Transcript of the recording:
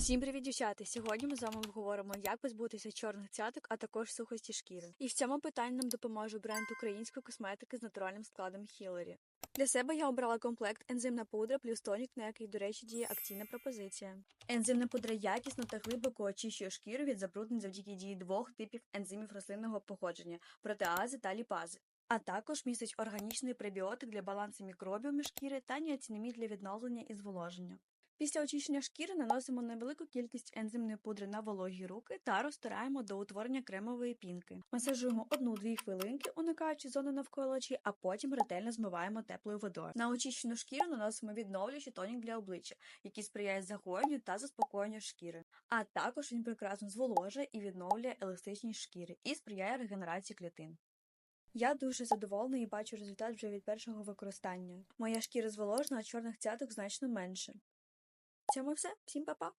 Всім привіт, дівчата! Сьогодні ми з вами обговоримо, як позбутися чорних цяток, а також сухості шкіри. І в цьому питанні нам допоможе бренд української косметики з натуральним складом Хіларі. Для себе я обрала комплект ензимна пудра плюс тонік, на який, до речі, діє акційна пропозиція. Ензимна пудра якісно та глибоко очищує шкіру від забруднень завдяки дії двох типів ензимів рослинного походження протеази та ліпази. А також містить органічний пребіотик для балансу мікробіумів шкіри та ніацинамід для відновлення і зволоження. Після очищення шкіри наносимо невелику кількість ензимної пудри на вологі руки та розтираємо до утворення кремової пінки. Масажуємо 1-2 хвилинки, уникаючи зони навколо очі, а потім ретельно змиваємо теплою водою. На очищену шкіру наносимо відновлюючий тонік для обличчя, який сприяє загоєнню та заспокоєнню шкіри. А також він прекрасно зволожує і відновлює еластичність шкіри і сприяє регенерації клітин. Я дуже задоволена і бачу результат вже від першого використання. Моя шкіра зволожена, а чорних цяток значно менше. Цьому все. Всім па-па!